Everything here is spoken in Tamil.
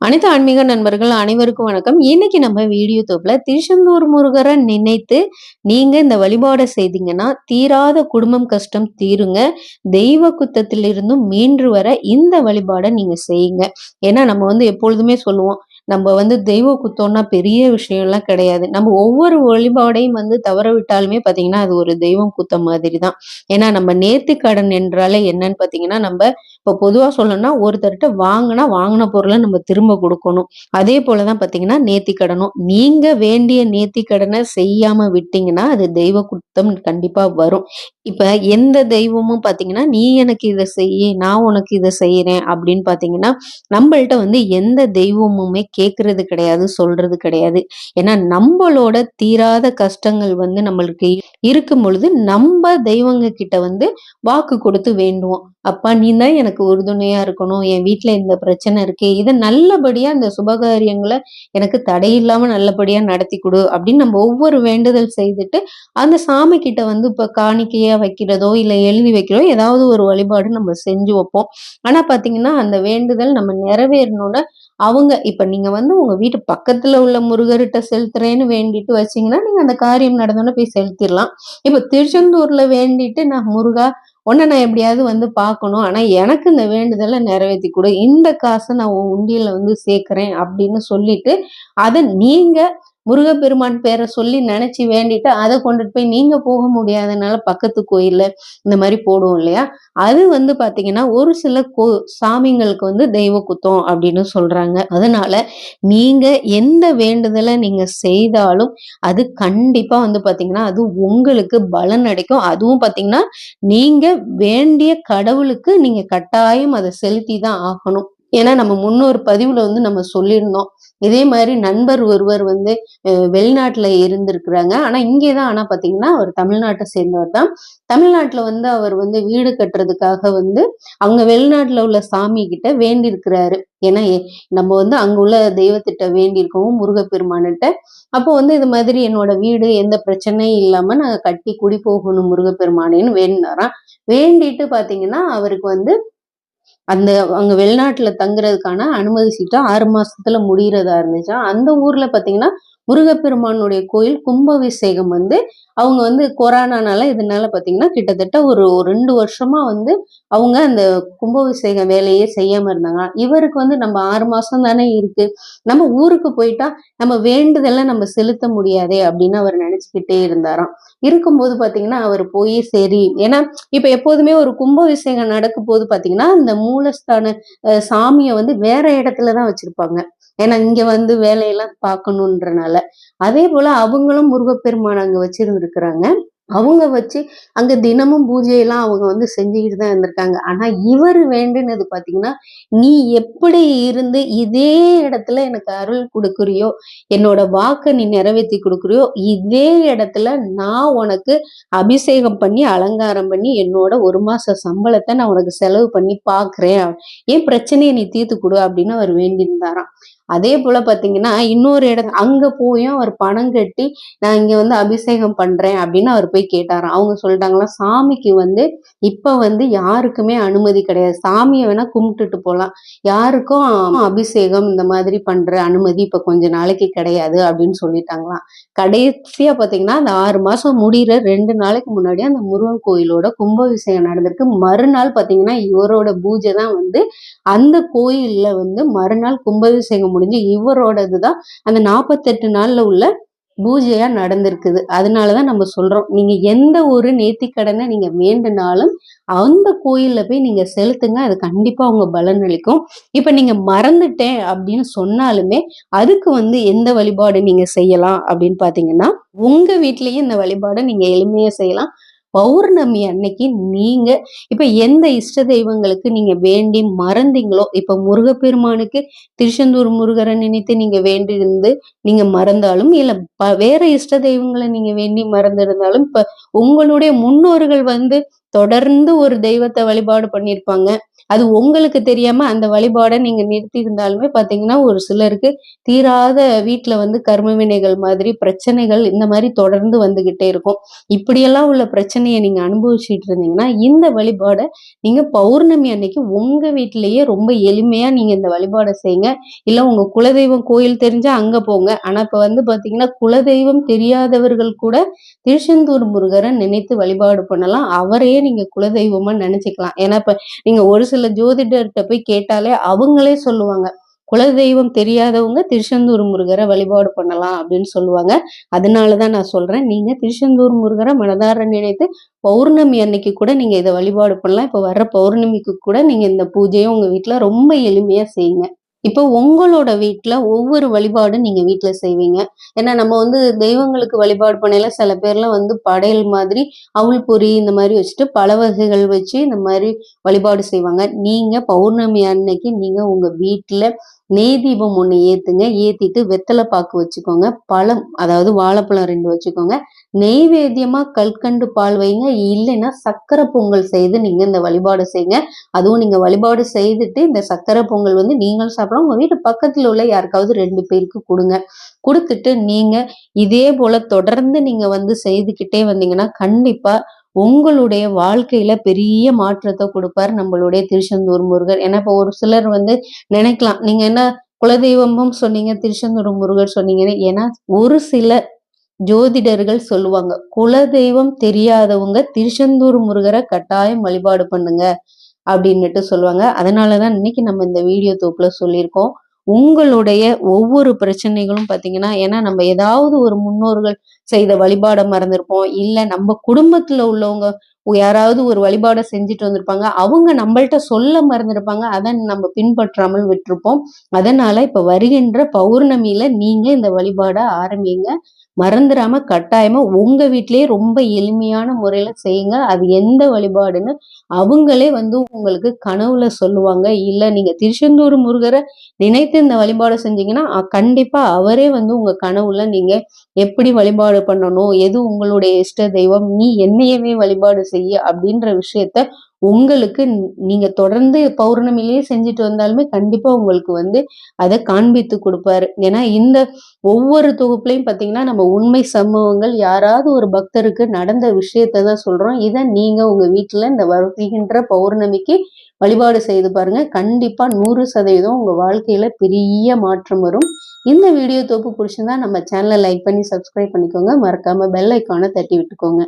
அனைத்து ஆன்மீக நண்பர்கள் அனைவருக்கும் வணக்கம். இன்னைக்கு நம்ம வீடியோ தொகுப்புல திருச்செந்தூர் முருகரை நினைத்து நீங்க இந்த வழிபாடை செய்தீங்கன்னா தீராத குடும்பம் கஷ்டம் தீருங்க. தெய்வ குத்தத்திலிருந்தும் மீண்டு வர இந்த வழிபாடை நீங்க செய்யுங்க. ஏன்னா நம்ம வந்து எப்பொழுதுமே சொல்லுவோம் நம்ம வந்து தெய்வ குத்தம்னா பெரிய விஷயம்லாம் கிடையாது. நம்ம ஒவ்வொரு வழிபாடையும் வந்து தவற விட்டாலுமே பார்த்தீங்கன்னா அது ஒரு தெய்வம் குத்தம் மாதிரி தான் ஏன்னா நம்ம நேர்த்தி கடன் என்றாலே என்னன்னு பார்த்தீங்கன்னா நம்ம இப்போ பொதுவாக சொல்லணும்னா ஒருத்தர்கிட்ட வாங்கினா வாங்கின பொருளை நம்ம திரும்ப கொடுக்கணும். அதே போல தான் பார்த்தீங்கன்னா நேர்த்தி கடனும் நீங்கள் வேண்டிய நேர்த்தி கடனை செய்யாமல் விட்டீங்கன்னா அது தெய்வ குத்தம் கண்டிப்பாக வரும். இப்போ எந்த தெய்வமும் பார்த்தீங்கன்னா நீ எனக்கு இதை செய்ய நான் உனக்கு இதை செய்கிறேன் அப்படின்னு பார்த்தீங்கன்னா நம்மள்ட்ட வந்து எந்த தெய்வமுமே கேட்கறது கிடையாது சொல்றது கிடையாது. ஏன்னா நம்மளோட தீராத கஷ்டங்கள் வந்து நம்மளுக்கு இருக்கும் பொழுது நம்ம தெய்வங்க கிட்ட வந்து வாக்கு கொடுத்து வேண்டுவோம். அப்பா நீ தான் எனக்கு உறுதுணையா இருக்கணும் என் வீட்டுல இந்த பிரச்சனை இருக்கு இதை நல்லபடியா இந்த சுபகாரியங்களை எனக்கு தடையில்லாம நல்லபடியா நடத்தி கொடு அப்படின்னு நம்ம ஒவ்வொரு வேண்டுதல் செய்துட்டு அந்த சாமி கிட்ட வந்து இப்ப காணிக்கையா வைக்கிறதோ இல்ல எழுதி வைக்கிறதோ ஏதாவது ஒரு வழிபாடு நம்ம செஞ்சு வைப்போம். ஆனா பாத்தீங்கன்னா அந்த வேண்டுதல் நம்ம நிறைவேறணும்னா அவங்க இப்ப நீங்க வந்து உங்க வீட்டு பக்கத்துல உள்ள முருகர்கிட்ட செலுத்துறேன்னு வேண்டிட்டு வச்சீங்கன்னா நீங்க அந்த காரியம் நடந்தோன்னே போய் செலுத்திடலாம். இப்ப திருச்செந்தூர்ல வேண்டிட்டு நான் முருகா உன்னை நான் எப்படியாவது வந்து பார்க்கணும். ஆனால் எனக்கு இந்த வேண்டுதலை நிறைவேற்றி கொடு. இந்த காசை நான் உன் உண்டியில் வந்து சேர்க்குறேன் அப்படின்னு சொல்லிட்டு அதை நீங்கள் முருகப்பெருமான் பேரை சொல்லி நினைச்சு வேண்டிட்டு அதை கொண்டுட்டு போய் நீங்க போக முடியாதனால பக்கத்து கோயில்ல இந்த மாதிரி போடுவோம் இல்லையா? அது வந்து பாத்தீங்கன்னா ஒரு சில கோ சாமிங்களுக்கு வந்து தெய்வ குத்தம் அப்படின்னு சொல்றாங்க. அதனால நீங்க எந்த வேண்டுதலை நீங்க செய்தாலும் அது கண்டிப்பா வந்து பாத்தீங்கன்னா அது உங்களுக்கு பலன் அடைக்கும். அதுவும் பாத்தீங்கன்னா நீங்க வேண்டிய கடவுளுக்கு நீங்க கட்டாயம் அதை செலுத்தி தான் ஆகணும். ஏன்னா நம்ம முன்னொரு பதிவுல வந்து நம்ம சொல்லியிருந்தோம். இதே மாதிரி நண்பர் ஒருவர் வந்து வெளிநாட்டுல இருந்திருக்கிறாங்க. ஆனா இங்கேதான் ஆனா பாத்தீங்கன்னா அவர் தமிழ்நாட்டை சேர்ந்தவர் தான். தமிழ்நாட்டுல வந்து அவர் வந்து வீடு கட்டுறதுக்காக வந்து அவங்க வெளிநாட்டுல உள்ள சாமி கிட்ட வேண்டி இருக்கிறாரு ஏன்னா நம்ம வந்து அங்க உள்ள தெய்வத்திட்ட வேண்டி இருக்கவும் முருகப்பெருமானிட்ட அப்போ வந்து இது மாதிரி என்னோட வீடு எந்த பிரச்சனையும் இல்லாம நாங்க கட்டி குடி போகணும் முருகப்பெருமானேன்னு வேண்டினாராம். வேண்டிட்டு பாத்தீங்கன்னா அவருக்கு வந்து அந்த அங்க வெளிநாட்டுல தங்குறதுக்கான அனுமதி சீட்டு ஆறு மாசத்துல முடிகிறதா இருந்துச்சா? அந்த ஊர்ல பாத்தீங்கன்னா முருகப்பெருமானுடைய கோயில் கும்பாபிஷேகம் வந்து அவங்க வந்து கொரோனானால இதனால பார்த்தீங்கன்னா கிட்டத்தட்ட ஒரு ரெண்டு வருஷமா வந்து அவங்க அந்த கும்பாபிஷேக வேலையே செய்யாம இருந்தாங்க. இவருக்கு வந்து நம்ம ஆறு மாசம் தானே இருக்கு. நம்ம ஊருக்கு போயிட்டா நம்ம வேண்டுதெல்லாம் நம்ம செலுத்த முடியாதே அப்படின்னு அவர் நினைச்சுக்கிட்டே இருந்தாராம். இருக்கும்போது பார்த்தீங்கன்னா அவர் போய் சரி. ஏன்னா இப்போ எப்போதுமே ஒரு கும்பாபிஷேகம் நடக்கும் போது பார்த்தீங்கன்னா அந்த மூலஸ்தான சாமியை வந்து வேற இடத்துலதான் வச்சிருப்பாங்க. ஏன்னா இங்க வந்து வேலையெல்லாம் பார்க்கணுன்றனால. அதே போல அவங்களும் முருகப்பெருமான் அங்க வச்சிருந்துருக்குறாங்க. அவங்க வச்சு அங்க தினமும் பூஜையெல்லாம் அவங்க வந்து செஞ்சுக்கிட்டு தான் இருந்திருக்காங்க. ஆனா இவர் வேண்டுனது பாத்தீங்கன்னா நீ எப்படி இருந்து இதே இடத்துல எனக்கு அருள் கொடுக்குறியோ என்னோட வாக்கை நீ நிறைவேற்றி கொடுக்குறியோ இதே இடத்துல நான் உனக்கு அபிஷேகம் பண்ணி அலங்காரம் பண்ணி என்னோட ஒரு மாச சம்பளத்தை நான் உனக்கு செலவு பண்ணி பாக்குறேன். ஏன் பிரச்சனையை நீ தீர்த்து கொடு அப்படின்னு அவர் வேண்டியிருந்தாராம். அதே போல பாத்தீங்கன்னா இன்னொரு இடம் அங்க போயும் அவர் பணம் கட்டி நான் இங்க வந்து அபிஷேகம் பண்றேன் அப்படின்னு அவர் போய் கேட்டாராம். அவங்க சொல்லிட்டாங்களா சாமிக்கு வந்து இப்ப வந்து யாருக்குமே அனுமதி கிடையாது. சாமியை வேணா கும்பிட்டுட்டு போகலாம் யாருக்கும் அபிஷேகம் இந்த மாதிரி பண்ற அனுமதி இப்ப கொஞ்ச நாளைக்கு கிடையாது அப்படின்னு சொல்லிட்டாங்களாம். கடைசியா பாத்தீங்கன்னா அந்த ஆறு மாசம் முடிகிற ரெண்டு நாளைக்கு முன்னாடி அந்த முருகன் கோயிலோட கும்பாபிஷேகம் நடந்திருக்கு. மறுநாள் பாத்தீங்கன்னா இவரோட பூஜை தான் வந்து அந்த கோயில்ல வந்து மறுநாள் கும்பாபிஷேகம் முடிஞ்சு இவரோடது தான் அந்த நாற்பத்தெட்டு நாள்ல உள்ள பூஜையா நடந்திருக்குது. அதனாலதான் நம்ம சொல்றோம். நீங்க எந்த ஒரு நேர்த்திக்கடனை நீங்க வேண்டுனாலும் அந்த கோயில்ல போய் நீங்க செலுத்துங்க. அது கண்டிப்பா உங்க பலன் அளிக்கும். இப்ப நீங்க மறந்துட்டேன் அப்படின்னு சொன்னாலுமே அதுக்கு வந்து எந்த வழிபாடு நீங்க செய்யலாம் அப்படின்னு பாத்தீங்கன்னா உங்க வீட்லயும் இந்த வழிபாடை நீங்க எளிமையா செய்யலாம். பௌர்ணமி அன்னைக்கு நீங்க இப்ப எந்த இஷ்ட தெய்வங்களுக்கு நீங்க வேண்டி மறந்தீங்களோ இப்ப முருகப்பெருமானுக்கு திருச்செந்தூர் முருகரை நினைத்து நீங்க வேண்டியிருந்து நீங்க மறந்தாலும் இல்ல வேற இஷ்ட தெய்வங்களை நீங்க வேண்டி மறந்திருந்தாலும் இப்ப உங்களுடைய முன்னோர்கள் வந்து தொடர்ந்து ஒரு தெய்வத்தை வழிபாடு பண்ணியிருப்பாங்க. அது உங்களுக்கு தெரியாம அந்த வழிபாடை நீங்க நிறுத்தி இருந்தாலுமே பார்த்தீங்கன்னா, ஒரு சிலருக்கு தீராத வீட்டுல வந்து கர்ம வினைகள் மாதிரி பிரச்சனைகள் இந்த மாதிரி தொடர்ந்து வந்துகிட்டே இருக்கும். இப்படியெல்லாம் உள்ள பிரச்சனையை நீங்க அனுபவிச்சுட்டு இருந்தீங்கன்னா, இந்த வழிபாடை நீங்க பௌர்ணமி அன்னைக்கு உங்க வீட்டிலேயே ரொம்ப எளிமையா நீங்க இந்த வழிபாடை செய்யுங்க. இல்ல உங்க குலதெய்வம் கோயில் தெரிஞ்சா அங்க போங்க. ஆனா இப்ப வந்து பாத்தீங்கன்னா குலதெய்வம் தெரியாதவர்கள் கூட திருச்செந்தூர் முருகரை நினைத்து வழிபாடு பண்ணலாம். அவரையே நீங்க குலதெய்வமா நினைச்சுக்கலாம் ஏன்னா, இப்ப நீங்க ஒரு சில ஜோதிடர்கிட்ட போய் கேட்டாலே அவங்களே சொல்லுவாங்க. குலதெய்வம் தெரியாதவங்க திருச்செந்தூர் முருகரை வழிபாடு பண்ணலாம் அப்படின்னு சொல்லுவாங்க. அதனால தான் நான் சொல்றேன். நீங்க திருச்செந்தூர் முருகர மனதார நினைத்து பௌர்ணமி அன்னைக்கு கூட நீங்க இதை வழிபாடு பண்ணலாம். இப்ப வர்ற பௌர்ணமிக்கு கூட நீங்க இந்த பூஜையும் உங்க வீட்டில் ரொம்ப எளிமையா செய்யுங்க. இப்போ உங்களோட வீட்ல ஒவ்வொரு வழிபாடும் நீங்க வீட்டில் செய்வீங்க. ஏன்னா நம்ம வந்து தெய்வங்களுக்கு வழிபாடு பண்ணையில சில பேர்லாம் வந்து படையல் மாதிரி அவுள் பொறி இந்த மாதிரி வச்சுட்டு பல வகைகள் வச்சு இந்த மாதிரி வழிபாடு செய்வாங்க. நீங்க பௌர்ணமி அன்னைக்கு நீங்க உங்க வீட்டில் நெய் தீபம் ஒன்று ஏற்றுங்க ஏற்றிட்டு வெத்தலை பாக்கு வச்சுக்கோங்க. பழம் அதாவது வாழைப்பழம் ரெண்டு வச்சுக்கோங்க. நெய்வேத்தியமாக கல்கண்டு பால் வைங்க. இல்லைன்னா சக்கரை பொங்கல் செய்து நீங்கள் இந்த வழிபாடு செய்யுங்க. அதுவும் நீங்கள் வழிபாடு செய்துட்டு இந்த சக்கரை பொங்கல் வந்து நீங்களும் சாப்பிடலாம். உங்கள் வீட்டு பக்கத்தில் உள்ள யாருக்காவது ரெண்டு பேருக்கு கொடுங்க கொடுத்துட்டு நீங்கள் இதே போல் தொடர்ந்து நீங்கள் வந்து செய்துக்கிட்டே வந்தீங்கன்னா, கண்டிப்பாக உங்களுடைய வாழ்க்கையில பெரிய மாற்றத்தை கொடுப்பார் நம்மளுடைய திருச்செந்தூர் முருகர். ஏன்னா இப்போ ஒரு சிலர் வந்து நினைக்கலாம். நீங்க என்ன குலதெய்வமும் சொன்னீங்க, திருச்செந்தூர் முருகர் சொன்னீங்கன்னு. ஏன்னா ஒரு சில ஜோதிடர்கள் சொல்லுவாங்க. குலதெய்வம் தெரியாதவங்க திருச்செந்தூர் முருகரை கட்டாயம் வழிபாடு பண்ணுங்க. அப்படின்னுட்டு சொல்லுவாங்க. அதனால தான் இன்னைக்கு நம்ம இந்த வீடியோ தொகுப்புல சொல்லியிருக்கோம். உங்களுடைய ஒவ்வொரு பிரச்சனைகளும் பார்த்தீங்கன்னா, ஏன்னா நம்ம ஏதாவது ஒரு முன்னோர்கள் செய்த வழிபாட மறந்திருப்போம். இல்ல நம்ம குடும்பத்துல உள்ளவங்க யாராவது ஒரு வழிபாடை செஞ்சுட்டு வந்திருப்பாங்க. அவங்க நம்மள்ட்ட சொல்ல மறந்துருப்பாங்க அதை நம்ம பின்பற்றாமல் விட்டுருப்போம். அதனால இப்ப வருகின்ற பௌர்ணமியில நீங்க இந்த வழிபாட ஆரம்பிங்க. மறந்துடாம கட்டாயமா உங்க வீட்லயே ரொம்ப எளிமையான முறையில செய்யுங்க. அது எந்த வழிபாடுன்னு அவங்களே வந்து உங்களுக்கு கனவுல சொல்லுவாங்க. இல்ல நீங்க திருச்செந்தூர் முருகரை நினைத்து இந்த வழிபாடு செஞ்சீங்கன்னா, கண்டிப்பா அவரே வந்து உங்க கனவுல நீங்க எப்படி வழிபாடு பண்ணணும்? எது உங்களுடைய இஷ்ட தெய்வம்? நீ என்னையவே வழிபாடு செய்ய அப்படின்ற விஷயத்த உங்களுக்கு நீங்க தொடர்ந்து பௌர்ணமிலேயே செஞ்சுட்டு வந்தாலுமே கண்டிப்பா உங்களுக்கு வந்து அதை காண்பித்து கொடுப்பாரு ஏன்னா இந்த ஒவ்வொரு தொகுப்புலையும் பார்த்தீங்கன்னா, நம்ம உண்மை சம்பவங்கள் யாராவது ஒரு பக்தருக்கு நடந்த விஷயத்த தான் சொல்றோம். இதை நீங்க உங்க வீட்டில் இந்த வருகின்ற பௌர்ணமிக்கு வழிபாடு செய்து பாருங்க. கண்டிப்பா 100% உங்க வாழ்க்கையில பெரிய மாற்றம் வரும். இந்த வீடியோ தொகுப்பு பிடிச்சிருந்தா நம்ம சேனலை லைக் பண்ணி சப்ஸ்கிரைப் பண்ணிக்கோங்க. மறக்காம பெல் ஐக்கானை தட்டி விட்டுக்கோங்க.